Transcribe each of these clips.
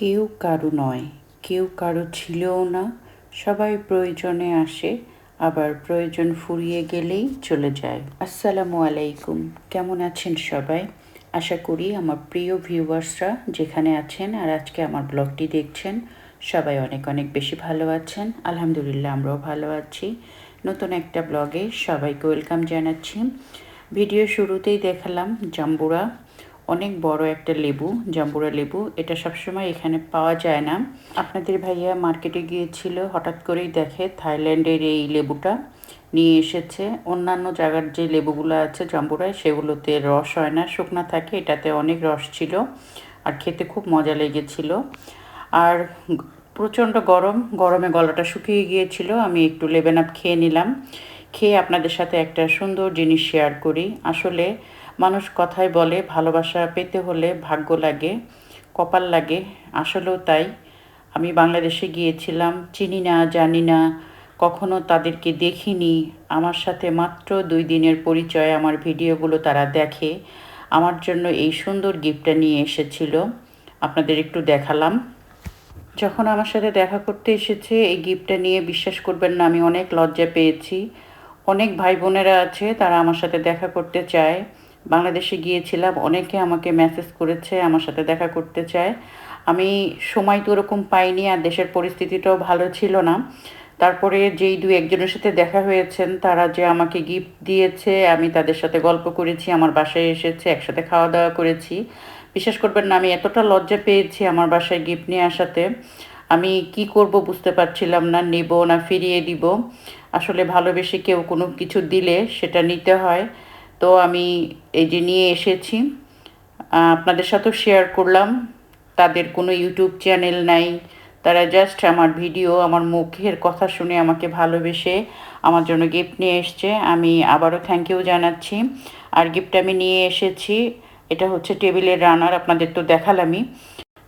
কেউ কারও নয়, কেউ কারও ছিলও না। সবাই প্রয়োজনে আসে, আবার প্রয়োজন ফুরিয়ে গেলেই চলে যায়। আসসালামু আলাইকুম। কেমন আছেন সবাই? আশা করি আমার প্রিয় ভিউয়ার্সরা যেখানে আছেন আর আজকে আমার ব্লগটি দেখছেন, সবাই অনেক অনেক বেশি ভালো আছেন। আলহামদুলিল্লাহ, আমরাও ভালো আছি। নতুন একটা ব্লগে সবাইকে ওয়েলকাম জানাচ্ছি। ভিডিও শুরুতেই দেখালাম জাম্বুরা। অনেক বড় একটা লেবু, জাম্বুরা লেবু। এটা সবসময় এখানে পাওয়া যায় না। আপনাদের ভাইয়া মার্কেটে গিয়েছিল, হঠাৎ করেই দেখে থাইল্যান্ডের এই লেবুটা নিয়ে এসেছে। অন্যান্য জায়গার যে লেবুগুলো আছে জাম্বুরায়, সেগুলোতে রস হয় না, শুকনো থাকে, এটাতে অনেক রস ছিল আর খেতে খুব মজা লেগেছিল। আর প্রচণ্ড গরম, গরমে গলাটা শুকিয়ে গিয়েছিল, আমি একটু লেবেন আপ খেয়ে নিলাম। খেয়ে আপনাদের সাথে একটা সুন্দর জিনিস শেয়ার করি। আসলে মানুষ কথায় বলে, ভালোবাসা পেতে হলে ভাগ্য লাগে, কপাল লাগে। আসলেও তাই। আমি বাংলাদেশে গিয়েছিলাম, চিনি না, জানি না, কখনো তাদেরকে দেখিনি। আমার সাথে মাত্র দুই দিনের পরিচয় আমার ভিডিওগুলো তারা দেখে। আমার জন্য এই সুন্দর গিফটটা নিয়ে এসেছিল। আপনাদের একটু দেখালাম। যখন আমার সাথে দেখা করতে এসেছে, এই গিফটটা নিয়ে বিশ্বাস করবেন না, আমি অনেক লজ্জা পেয়েছি। অনেক ভাই বোনেরা আছে, তারা আমার সাথে দেখা করতে চায়। বাংলাদেশে গিয়েছিলাম, অনেকে আমাকে মেসেজ করেছে, আমার সাথে দেখা করতে চায়। আমি সময় তো ওরকম পাইনি আর দেশের পরিস্থিতিটাও ভালো ছিল না। তারপরে যেই দু একজনের সাথে দেখা হয়েছেন, তারা যে আমাকে গিফট দিয়েছে, আমি তাদের সাথে গল্প করেছি, আমার বাসায় এসেছে, একসাথে খাওয়া দাওয়া করেছি। বিশ্বাস করবেন না, আমি এতটা লজ্জা পেয়েছি আমার বাসায় গিফট নিয়ে আসাতে। আমি কি করব বুঝতে পারছিলাম না, নেব না ফিরিয়ে দিব। আসলে ভালোবেসে কেউ কোনো কিছু দিলে সেটা নিতে হয়। তো আমি এই যে নিয়ে এসেছি আপনাদের সাথেও শেয়ার করলাম। তাদের কোনো ইউটিউব চ্যানেল নাই। তারা জাস্ট আমার ভিডিও আমার মুখের কথা শুনে আমাকে ভালোবেসে আমার জন্য গিফট নিয়ে এসছে। আমি আবারও থ্যাংক ইউ জানাচ্ছি। আর গিফট আমি নিয়ে এসেছি, এটা হচ্ছে টেবিলের রানার আপনাদের তো দেখালামই।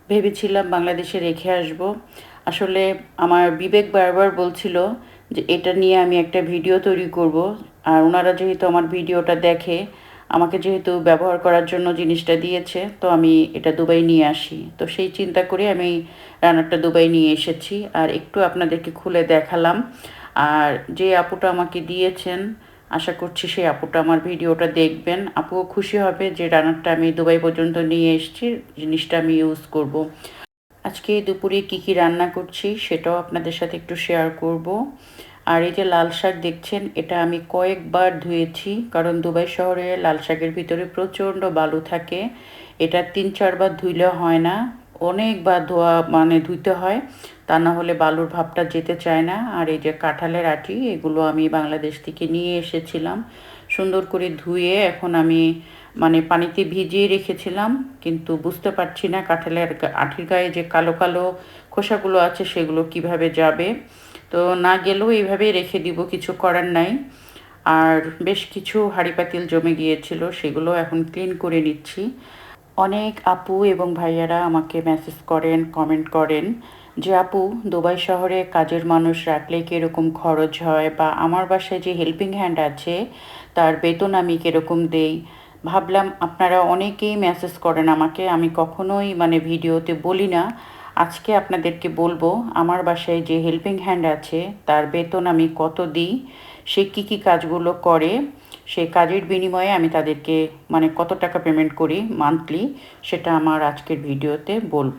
ভেবেছিলাম বাংলাদেশে রেখে আসব। আসলে আমার বিবেক বারবার বলছিল যে, এটা নিয়ে আমি একটা ভিডিও তৈরি করব। আর ওনারা যেহেতু আমার ভিডিওটা দেখে, আমাকে যেহেতু ব্যবহার করার জন্য জিনিসটা দিয়েছে, তো আমি এটা দুবাই নিয়ে আসি। তো সেই চিন্তা করে আমি রান্নারটা দুবাই নিয়ে এসেছি। আর একটু আপনাদেরকে খুলে দেখালাম। আর যে আপুটা আমাকে দিয়েছেন, আশা করছি সেই আপুটা আমার ভিডিওটা দেখবেন। আপুও খুশি হবে যে রান্নারটা আমি দুবাই পর্যন্ত নিয়ে এসেছি, জিনিসটা আমি ইউজ করব। আজকে দুপুরে কি কি রান্না করছি সেটাও আপনাদের সাথে একটু শেয়ার করব। আর এই যে লাল শাক দেখছেন, এটা আমি কয়েকবার ধুয়েছি, কারণ দুবাই শহরে লাল শাকের ভিতরে প্রচণ্ড বালু থাকে। এটা তিন চারবার ধুইলে হয় না, অনেকবার ধোয়া মানে ধুইতে হয়, তা না হলে বালুর ভাবটা যেতে চায় না। আর এই যে কাঁঠালের আটি, এগুলো আমি বাংলাদেশ থেকে নিয়ে এসেছিলাম। সুন্দর করে ধুয়ে এখন আমি মানে পানিতে ভিজিয়ে রেখেছিলাম, কিন্তু বুঝতে পারছি না কাঁঠালের আঠির গায়ে যে কালো কালো খোসাগুলো আছে, সেগুলো কীভাবে যাবে। তো না গেলেও এইভাবেই রেখে দিব, কিছু করার নাই। আর বেশ কিছু হাঁড়ি পাতিল জমে গিয়েছিল, সেগুলো এখন ক্লিন করে নিচ্ছি। অনেক আপু এবং ভাইয়ারা আমাকে মেসেজ করেন কমেন্ট করেন যে, আপু, দুবাই শহরে কাজের মানুষ রাখলে কীরকম খরচ হয় বা আমার বাসায় যে হেল্পিং হ্যান্ড আছে, তার বেতন আমি কীরকম দেই? ভাবলাম আপনারা অনেকেই মেসেজ করেন আমাকে, আমি কখনোই মানে ভিডিওতে বলি না। আজকে আপনাদেরকে বলব, আমার বাসায় যে হেল্পিং হ্যান্ড আছে, তার বেতন আমি কত দিই, সে কী কী কাজগুলো করে, সে কাজের বিনিময়ে আমি তাদেরকে মানে কত টাকা পেমেন্ট করি মান্থলি সেটা আমার আজকের ভিডিওতে বলব।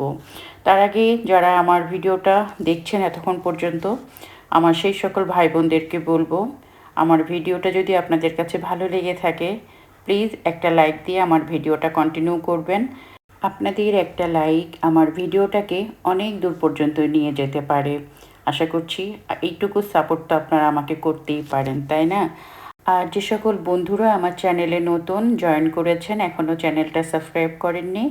তার আগে যারা আমার ভিডিওটা দেখছেন এতক্ষণ পর্যন্ত, আমার সেই সকল ভাই বোনদেরকে বলব, আমার ভিডিওটা যদি আপনাদের কাছে ভালো লেগে থাকে প্লিজ একটা লাইক দিয়ে আমার ভিডিওটা কন্টিনিউ করবেন। আপনাদের একটা লাইক আমার ভিডিওটাকে অনেক দূর পর্যন্ত নিয়ে যেতে পারে। আশা করছি এইটুকু সাপোর্ট তো আপনারা আমাকে করতেই পারেন, তাই না? আর যে সকল বন্ধুরা আমার চ্যানেলে নতুন জয়েন করেছেন এখনও চ্যানেলটা সাবস্ক্রাইব করেননি,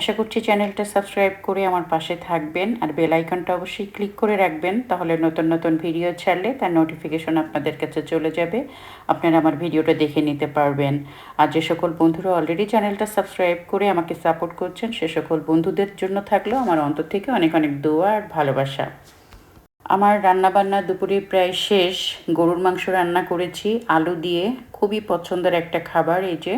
আশা করছি চ্যানেলটা সাবস্ক্রাইব করে আমার পাশে থাকবেন আর বেল আইকনটা অবশ্যই ক্লিক করে রাখবেন, তাহলে নতুন নতুন ভিডিও ছাড়লে তার নোটিফিকেশন আপনাদের কাছে চলে যাবে, আপনারা আমার ভিডিওটা দেখে নিতে পারবেন। আর যে সকল বন্ধুরা অলরেডি চ্যানেলটা সাবস্ক্রাইব করে আমাকে সাপোর্ট করছেন, সে সকল বন্ধুদের জন্য থাকলেও আমার অন্তর থেকে অনেক অনেক দোয়া আর ভালোবাসা। আমার রান্নাবান্না দুপুরে প্রায় শেষ। গরুর মাংস রান্না করেছি, আলু দিয়ে। খুবই পছন্দের একটা খাবার এই যে।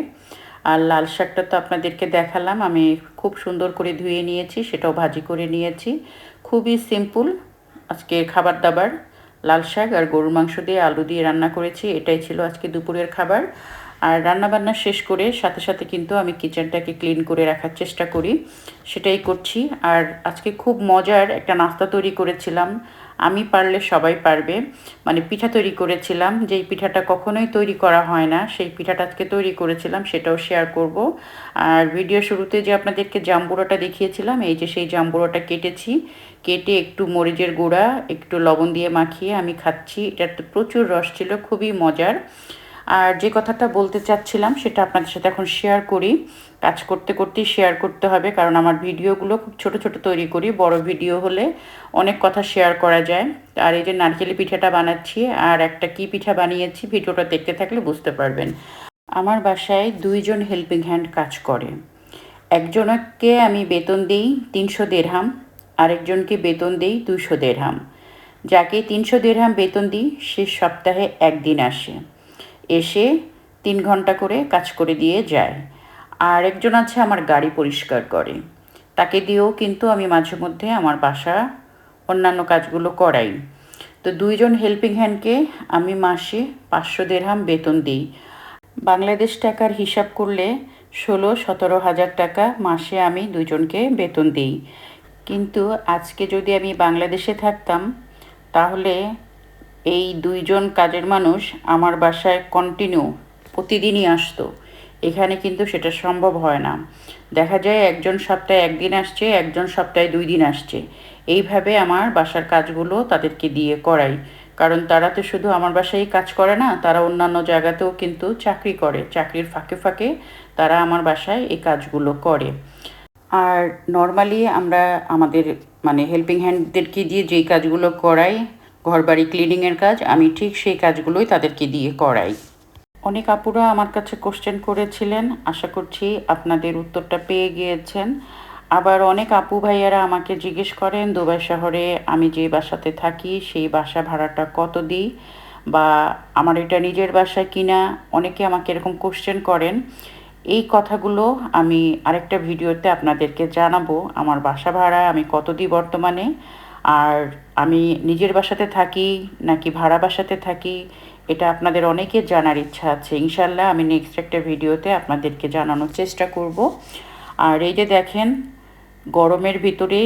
আর লাল শাকটা তো আপনাদেরকে দেখালাম, আমি খুব সুন্দর করে ধুয়ে নিয়েছি, সেটাও ভাজি করে নিয়েছি। খুবই সিম্পল আজকে খাবার দাবার, লাল শাক আর গরুর মাংস দিয়ে আলু দিয়ে রান্না করেছি, এটাই ছিল আজকে দুপুরের খাবার। আর রান্নাবান্না শেষ করে সাথে সাথে কিন্তু আমি কিচেনটাকে ক্লিন করে রাখার চেষ্টা করি, সেটাই করছি। আর আজকে খুব মজার একটা নাস্তা তৈরি করেছিলাম আমি পারলে সবাই পারবে। মানে পিঠা তৈরি করেছিলাম, যেই পিঠাটা কখনোই তৈরি করা হয় না, সেই পিঠাটা আজকে তৈরি করেছিলাম, সেটাও শেয়ার করব। আর ভিডিও শুরুতে যে আপনাদেরকে জাম্বুড়াটা দেখিয়েছিলাম, এই যে সেই জাম্বুড়াটা কেটেছি। কেটে একটু মরিচের গুঁড়া, একটু লবণ দিয়ে মাখিয়ে আমি খাচ্ছি। এটার তো প্রচুর রস ছিল, খুবই মজার। আর যে কথাটা বলতে চাচ্ছিলাম, সেটা আপনাদের সাথে এখন শেয়ার করি। কাজ করতে করতেই শেয়ার করতে হবে, কারণ আমার ভিডিওগুলো খুব ছোট ছোট তৈরি করি, বড় ভিডিও হলে অনেক কথা শেয়ার করা যায়। আর এই যে নারকেলি পিঠাটা বানাচ্ছি, আর একটা কি পিঠা বানিয়েছি, ভিডিওটা দেখতে থাকলে বুঝতে পারবেন। আমার বাসায় দুইজন হেল্পিং হ্যান্ড কাজ করে। একজনকে আমি বেতন দিই তিনশো দেড়হাম, আরেকজনকে বেতন দিই দুশো দেড়হাম। যাকে তিনশো দেড়হাম বেতন দিই, সে সপ্তাহে একদিন আসে। এসে তিন ঘণ্টা করে কাজ করে দিয়ে যায়। আর একজন আছে আমার গাড়ি পরিষ্কার করে। তাকে দিয়েও কিন্তু আমি মাঝে মধ্যে আমার বাসা, অন্যান্য কাজগুলো করাই। তো দুইজন হেল্পিং হ্যান্ডকে আমি মাসে পাঁচশো দেড়হাম বেতন দিই। বাংলাদেশ টাকার হিসাব করলে ষোলো, সতেরো হাজার টাকা মাসে আমি দুজনকে বেতন দিই। কিন্তু আজকে যদি আমি বাংলাদেশে থাকতাম, তাহলে এই দুইজন কাজের মানুষ আমার বাসায় কন্টিনিউ প্রতিদিনই আসতো। এখানে কিন্তু সেটা সম্ভব হয় না। দেখা যায় একজন সপ্তাহে একদিন আসছে, একজন সপ্তাহে দুই দিন আসছে। এইভাবে আমার বাসার কাজগুলো তাদেরকে দিয়ে করাই। কারণ তারা তো শুধু আমার বাসায় কাজ করে না, তারা অন্যান্য জায়গাতেও কিন্তু চাকরি করে। চাকরির ফাঁকে ফাঁকে তারা আমার বাসায় এই কাজগুলো করে। আর নর্মালি আমরা আমাদের মানে হেল্পিং হ্যান্ডদেরকে দিয়ে যেই কাজগুলো করাই ঘরবাড়ি ক্লিনিংয়ের কাজ, আমি ঠিক সেই কাজগুলোই তাদেরকে দিয়ে করাই। অনেক আপুরা আমার কাছে কোশ্চেন করেছিলেন, আশা করছি আপনাদের উত্তরটা পেয়ে গিয়েছেন। আবার অনেক আপু ভাইয়ারা আমাকে জিজ্ঞেস করেন, দুবাই শহরে আমি যে বাসাতে থাকি, সেই বাসা ভাড়াটা কত দিই? বা আমার এটা নিজের বাসা কিনা? অনেকে আমাকে এরকম কোশ্চেন করেন। এই কথাগুলো আমি আরেকটা ভিডিওতে আপনাদেরকে জানাব। আমার বাসা ভাড়া আমি কত দিই বর্তমানে? আর আমি নিজের বাসাতে থাকি নাকি ভাড়া বাসাতে থাকি, এটা আপনাদের অনেকের জানার ইচ্ছা আছে। ইনশাল্লাহ আমি নেক্সট একটা ভিডিওতে আপনাদেরকে জানানোর চেষ্টা করব। আর এই যে দেখেন, গরমের ভিতরে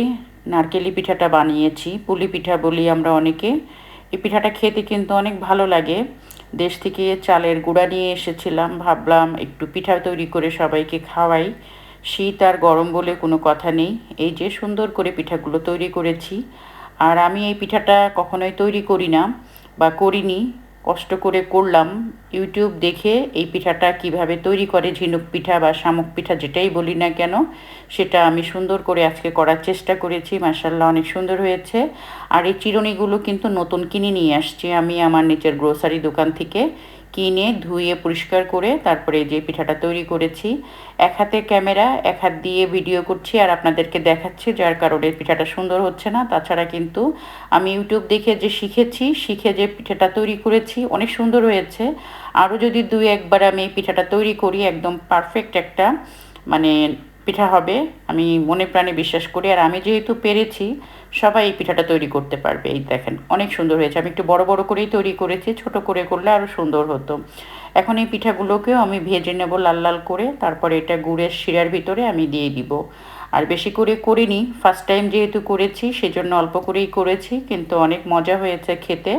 নারকেলি পিঠাটা বানিয়েছি। পুলি পিঠা বলি আমরা অনেকে। এই পিঠাটা খেতে কিন্তু অনেক ভালো লাগে। দেশ থেকে চালের গুঁড়া নিয়ে এসেছিলাম, ভাবলাম একটু পিঠা তৈরি করে সবাইকে খাওয়াই। শীত আর গরম বলে কোনো কথা নেই। এই যে সুন্দর করে পিঠাগুলো তৈরি করেছি। আর আমি এই পিঠাটা কখনোই তৈরি করি না বা করিনি। কষ্ট করে করলাম। ইউটিউব দেখে এই পিঠাটা কীভাবে তৈরি করে ঝিনুক পিঠা বা শামুক পিঠা যেটাই বলি না কেন, সেটা আমি সুন্দর করে আজকে করার চেষ্টা করেছি। মার্শাল্লাহ অনেক সুন্দর হয়েছে। আর এই চিরুনিগুলো কিন্তু নতুন কিনে নিয়ে আসছি আমি আমার নিচের গ্রোসারি দোকান থেকে। কিনে ধুয়ে পরিষ্কার করে তারপরে যে পিঠাটা তৈরি করেছি, এক হাতে ক্যামেরা, এক হাত দিয়ে ভিডিও করছি আর আপনাদেরকে দেখাচ্ছি যার কারণে পিঠাটা সুন্দর হচ্ছে না। তাছাড়া কিন্তু আমি ইউটিউব দেখে যে শিখেছি, শিখে যে পিঠাটা তৈরি করেছি, অনেক সুন্দর হয়েছে। আরও যদি দুই একবার আমি পিঠাটা তৈরি করি, একদম পারফেক্ট একটা মানে পিঠা হবে, আমি মনে প্রাণে বিশ্বাস করি। আর আমি যেহেতু পেরেছি, সবাই এই পিঠাটা তৈরি করতে পারবে। এই দেখেন, অনেক সুন্দর হয়েছে। আমি একটু বড় বড় করেই তৈরি করেছি, ছোট করে করলে আরও সুন্দর হতো। এখন এই পিঠাগুলোকেও আমি ভেজে নেব লাল লাল করে। তারপরে এটা গুড়ের শিরার ভিতরে আমি দিয়ে দিব। আর বেশি করে করিনি ফার্স্ট টাইম যেহেতু করেছি, সেজন্য অল্প করেই করেছি, কিন্তু অনেক মজা হয়েছে খেতে।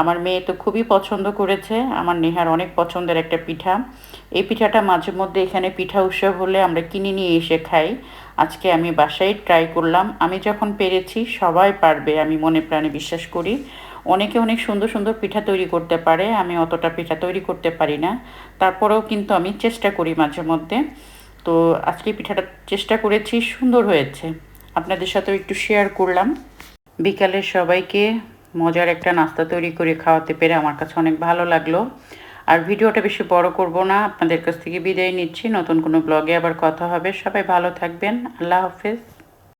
আমার মেয়ে তো খুবই পছন্দ করেছে, আমার নেহার অনেক পছন্দের একটা পিঠা। এই পিঠাটা মাঝে মধ্যে এখানে পিঠা উৎসব হলে আমরা কিনে নিয়ে এসে খাই। আজকে আমি বাসায় ট্রাই করলাম। আমি যখন পেরেছি, সবাই পারবে, আমি মনে প্রাণে বিশ্বাস করি। অনেকে অনেক সুন্দর সুন্দর পিঠা তৈরি করতে পারে, আমি অতটা পিঠা তৈরি করতে পারি না। তারপরেও কিন্তু আমি চেষ্টা করি মাঝে মধ্যে। তো আজকে পিঠাটা চেষ্টা করেছি, সুন্দর হয়েছে। আপনাদের সাথেও একটু শেয়ার করলাম। বিকালে সবাইকে মজার একটা নাস্তা তৈরি করে খাওয়াতে পেরে আমার কাছে অনেক ভালো লাগল। আর ভিডিওটা বেশি বড় করব না, আপনাদের কাছ থেকে বিদায় নিচ্ছি। নতুন কোনো ব্লগে আবার কথা হবে। সবাই ভালো থাকবেন। আল্লাহ হাফেজ।